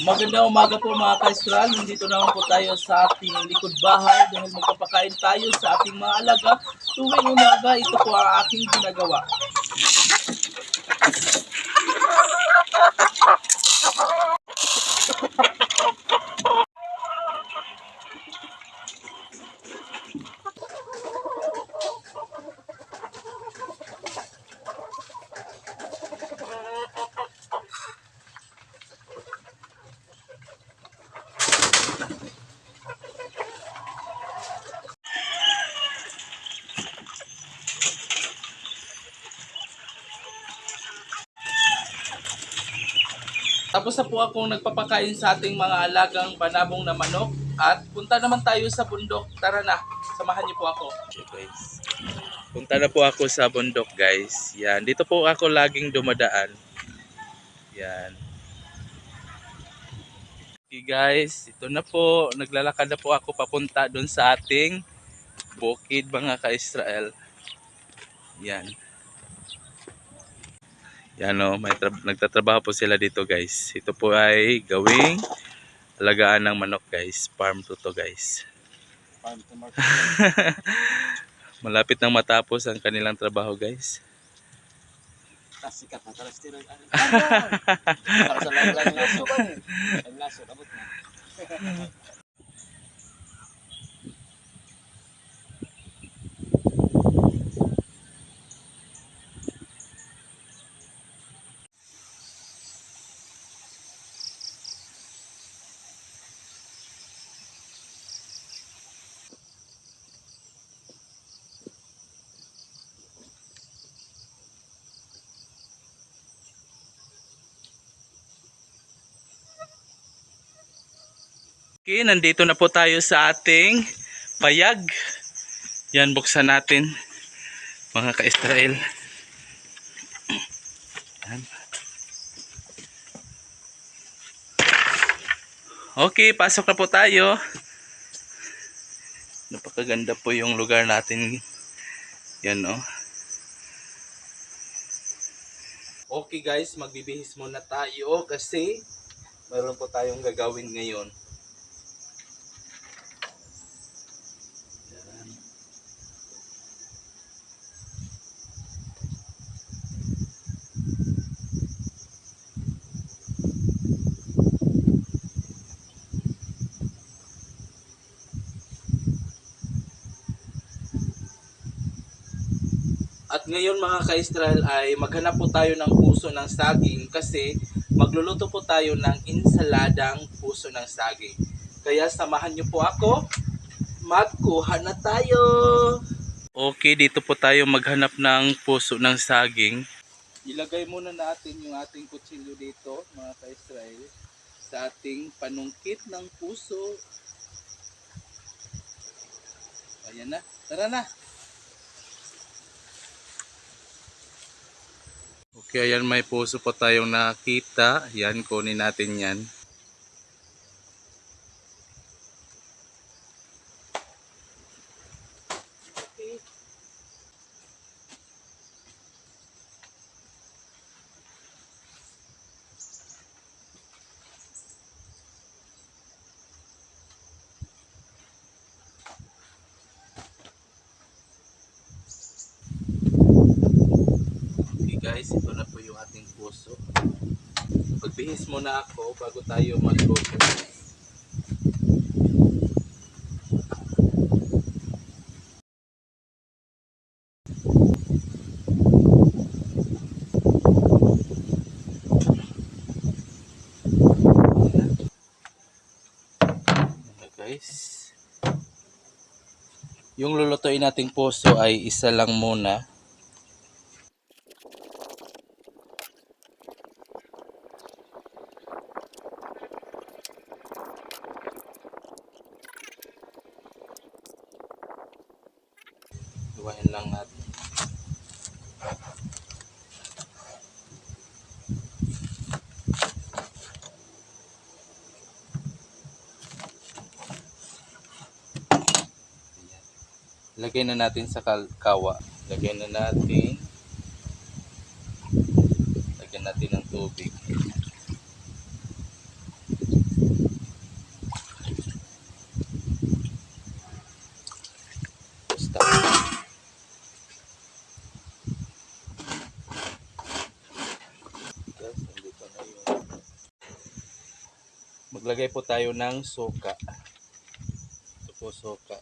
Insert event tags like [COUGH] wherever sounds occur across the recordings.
Magandang umaga po mga kaestral. Nandito naman po tayo sa ating likod bahay dahil magpapakain tayo sa ating mga alaga. Tuwing umaga, ito po ang aking ginagawa. Tapos na po akong nagpapakain sa ating mga alagang banabong na manok. At punta naman tayo sa bundok. Tara na, samahan niyo po ako. Okay guys. Punta na po ako sa bundok guys. Yan, dito po ako laging dumadaan. Yan. Okay guys, ito na po. Naglalakad na po ako papunta doon sa ating bukid mga ka-Israel. Yan. Yan o, may tra- nagtatrabaho po sila dito guys. Ito po ay gawing alagaan ng manok guys. Farm to to guys. Farm to market. [LAUGHS] Malapit nang matapos ang kanilang trabaho guys. Tas sikat na talas tiro. Para sa lang lang laso [LAUGHS] ba eh. Ang laso abot na. [LAUGHS] Okay, nandito na po tayo sa ating payag. Yan, buksan natin mga ka-Israel. Okay, pasok na po tayo. Napakaganda po yung lugar natin. Yan, oh. Okay guys, magbibihis muna tayo kasi meron po tayong gagawin ngayon. Ngayon mga ka-Israel ay maghanap po tayo ng puso ng saging kasi magluluto po tayo ng insaladang puso ng saging. Kaya samahan niyo po ako. Magkuha na tayo! Okay, dito po tayo maghanap ng puso ng saging. Ilagay muna natin yung ating kutsilyo dito mga ka-Israel sa ating panungkit ng puso. Ayan na. Tara na! Okay, ayan may puso po tayong nakita. Yan, kunin natin yan. Okay guys, ito na po yung ating puso. Magbihis muna ako bago tayo magluto. Guys. Yung lulutuin nating puso ay isa lang muna. Iwain lang natin. Lagay na natin sa kawa. Lagay na natin. Lagyan natin ng tubig. Maglagay po tayo ng suka. Ito po suka.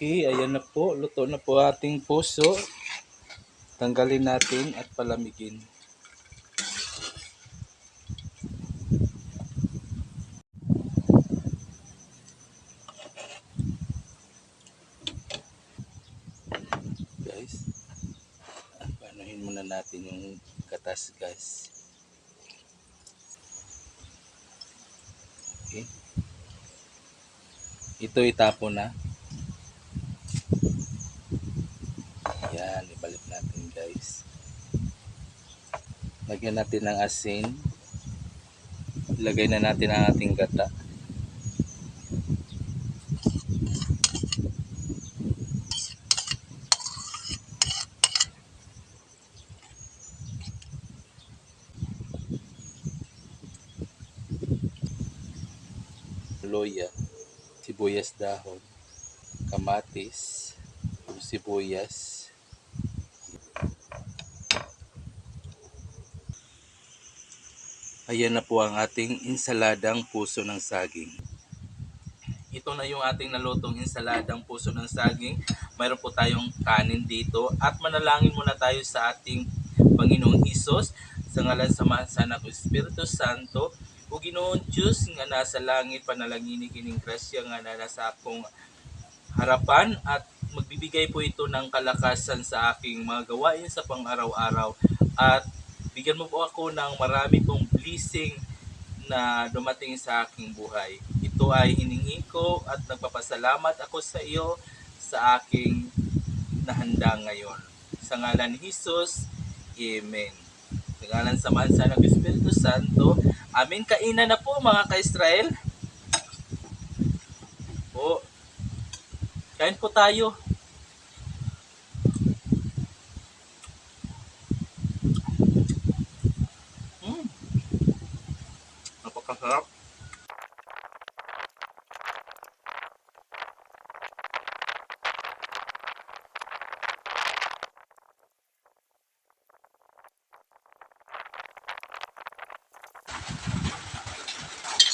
Okay, na po. Luto na po ating puso. Tanggalin natin at palamigin. Guys, panuhin muna natin yung katas guys. Okay. Ito itapo na. Yan, ibalik natin guys. Lagyan natin ng asin. Ilagay na natin ang ating gata. Loya, sibuyas dahon, kamatis, sibuyas, Ayan na po ang ating insaladang puso ng saging. Ito na yung ating nalutong insaladang puso ng saging. Mayroon po tayong kanin dito. At manalangin muna tayo sa ating Panginoong Isos. Sa ngalan sa sana ko Espiritu Santo. O Ginoon Diyos nga nasa langit panalangini kining grasya nga na nasa akong harapan. At magbibigay po ito ng kalakasan sa aking mga gawain sa pang-araw-araw. At bigyan mo po ako ng marami pong blessing na dumating sa aking buhay. Ito ay hiningi ko at nagpapasalamat ako sa iyo sa aking nahanda ngayon. Sa ngalan ni Jesus, Amen. Sa ngalan sa mansa ng Espiritu Santo, Amen. Kainan na po mga ka-Israel. Po. Kain po tayo. Mm. Napakasarap.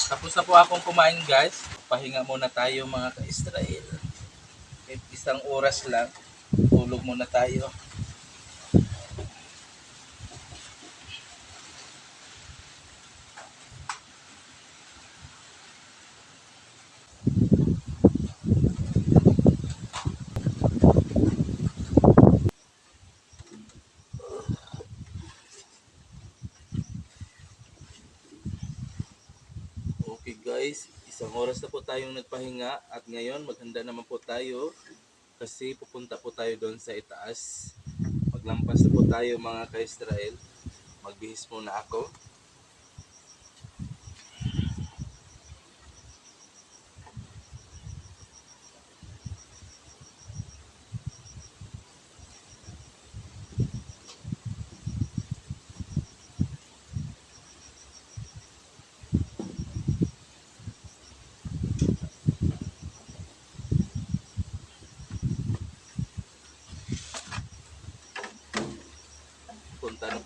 Tapos na po akong kumain guys. Pahinga muna tayo mga ka-Israel. Isang oras lang. Tulog muna tayo. Okay guys, isang oras na po tayong nagpahinga at ngayon maghanda naman po tayo kasi pupunta po tayo doon sa itaas. Maglampas na po tayo mga ka-Israel. Magbihis muna ako.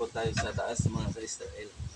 Po tayo sa taas mga ka-Israel.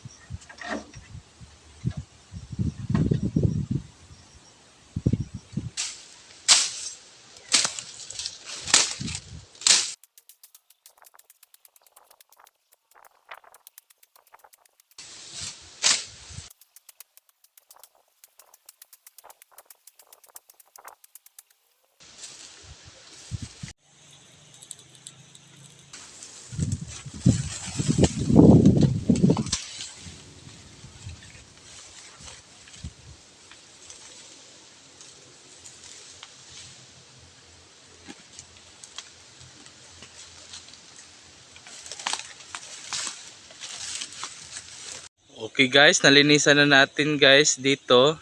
Okay guys, nalinisan na natin guys dito.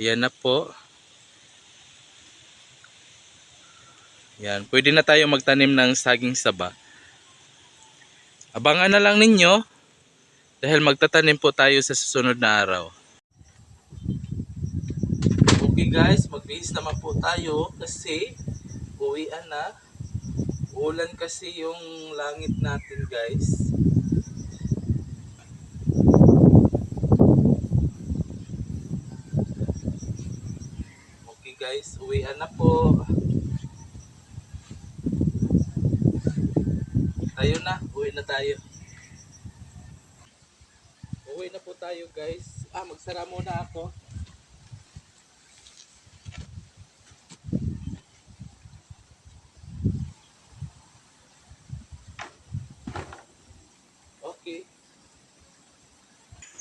Yan na po. Yan, pwede na tayo magtanim ng saging saba. Abangan na lang ninyo dahil magtatanim po tayo sa susunod na araw. Okay guys, magbihis naman po tayo kasi uwian na. Ulan kasi yung langit natin guys. Guys, uwian na po. Tayo na, uwi na tayo. Uwi na po tayo guys. Ah, magsara muna ako. Okay.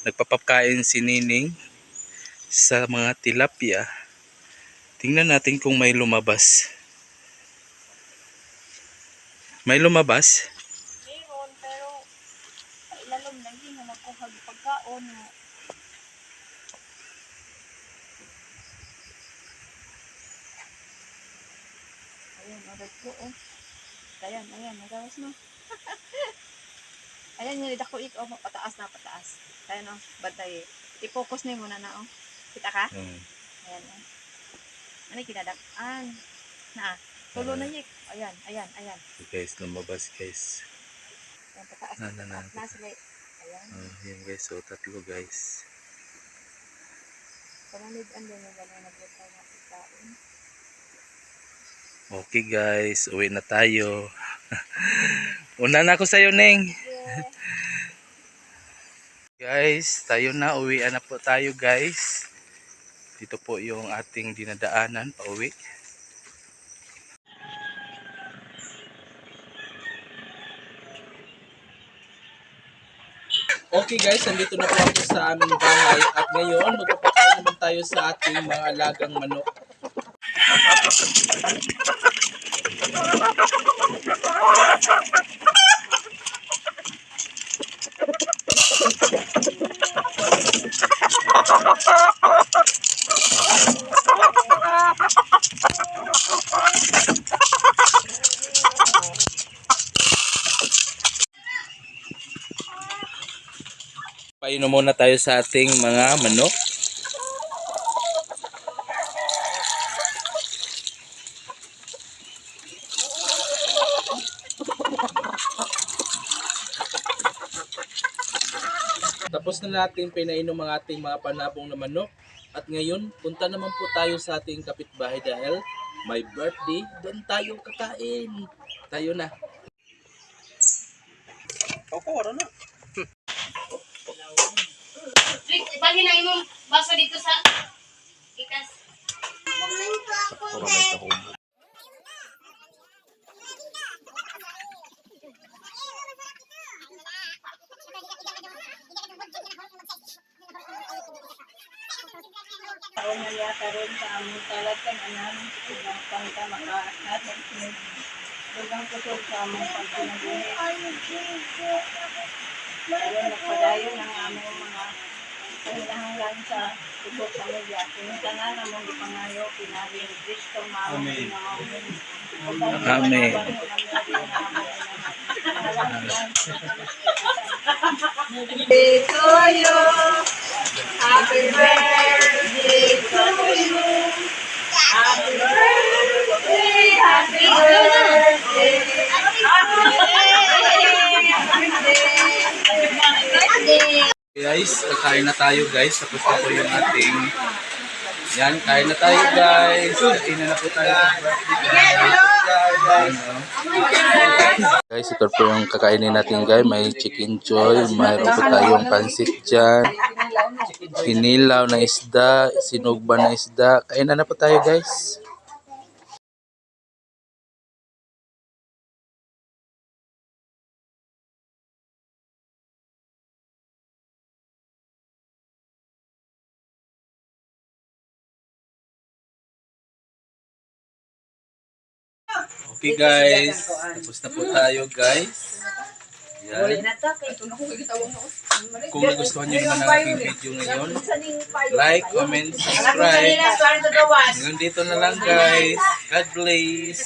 Nagpapakain si Nining sa mga tilapia. Tingnan natin kung may lumabas. May lumabas? Meron, pero ilalom lagi na nakuha yung pagkaon mo. Ayan, agad ko oh. Ayan, ayan, nagawas [LAUGHS] no. ayan, yun, ako ik, oh, pataas na, pataas. Ayan oh, bantay eh. I-focus na yung muna na oh. Kita ka? Hmm. Ayan oh. Ano kinadaan? Na, tulo na yik. Ayan, ayan, ayan. Guys, lumabas guys. Ayan, pataas Na, na, na, na. sila. Ayan. Oh, yan guys, so tatlo guys. Pananigan din yung gano'n naglutay na pagkain. Okay guys, uwi na tayo. [LAUGHS] Una na ako sa'yo, Neng. Yeah. [LAUGHS] Guys, tayo na. Uwian na po tayo guys. Dito po yung ating dinadaanan pauwi. Okay guys, nandito na po ako sa aming bahay at ngayon magpapakain naman tayo sa ating mga alagang manok. Painom muna tayo sa ating mga manok. Tapos na natin pinainom ang ating mga panabong na manok. At ngayon, punta naman po tayo sa ating kapitbahay dahil may birthday. Doon tayo kakain. Tayo na. Ako, na. Ibagi na imong baso dito sa ikas. Taon na yata rin sa aming talagang anan, ibang pangka makahatag sinig. Dugang kusog sa aming pagpinabuhi. Ayun, nagpadayo ng aming mga pinahanglan sa tubok sa media. Pinita na namang ipangayo, pinali ni Kristo, mamang Amen. Amen. Birthday to you. Happy birthday to you. Happy birthday, happy birthday. Happy birthday. Guys, kakain na tayo guys. Tapos na po yung ating... Yan, kain na tayo guys. Kain na po tayo. Guys, ito po yung kakainin natin guys. May chicken joy, mayroon po tayong pansit dyan. Kinilaw na isda, sinugba na isda. Kain na na po tayo guys. Okay guys, tapos na po tayo guys. Yan. Kung nagustuhan nyo naman ang aking video ngayon, like, comment, subscribe. Hanggang dito na lang guys. God bless.